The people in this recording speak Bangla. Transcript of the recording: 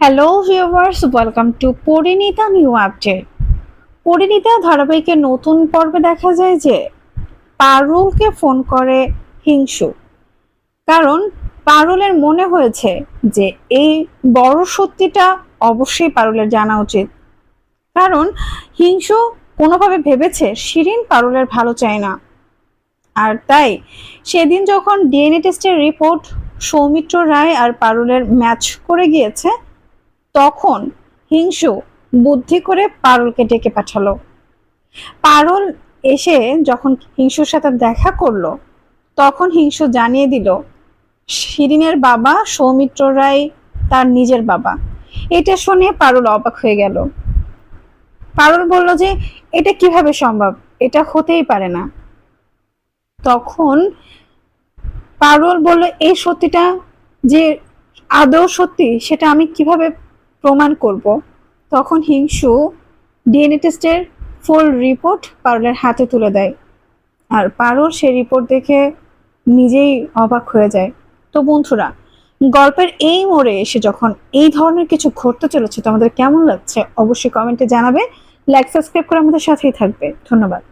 Hello viewers welcome to Parineeta new update Parineeta ধারাবাহিকের নতুন পর্বে দেখা যায় যে পারুলকে ফোন করে হিংসু। কারণ পারুলের মনে হয়েছে যে এই বড় সত্যিটা অবশ্যই পারুলের জানা উচিত। কারণ হিংসু কোনোভাবে ভেবেছে শিরিন পারুলের ভালো চায় না। আর তাই সেদিন যখন ডিএনএ টেস্টের রিপোর্ট সৌমিত্র রায় আর পারুলের ম্যাচ করে গিয়েছে তখন হিংসু বুদ্ধি করে পারুলকে ডেকে পাঠালো। পারুল এসে যখন হিংসুর সাথে দেখা করল, তখন হিংসু জানিয়ে দিল, শিরিনের বাবা সৌমিত্র রায় তার নিজের বাবা। এটা শুনে পারুল অবাক হয়ে গেল। পারুল বলল যে, এটা কীভাবে সম্ভব? এটা হতেই পারে না। তখন পারুল বলল, এই সত্যিটা যে আদৌ সত্যি, সেটা আমি কীভাবে প্রমাণ করব। তখন হিংসু ডিএনএ টেস্টের ফুল রিপোর্ট পারুলের হাতে তুলে দেয়। আর পারুল সেই রিপোর্ট দেখে নিজেই অবাক হয়ে যায়। তো বন্ধুরা, গল্পের এই মোড়ে এসে যখন এই ধরনের কিছু ঘটতে চলেছে তোমাদের কেমন লাগছে অবশ্যই কমেন্টে জানাবে। লাইক সাবস্ক্রাইব করে আমাদের সাথেই থাকবে। ধন্যবাদ।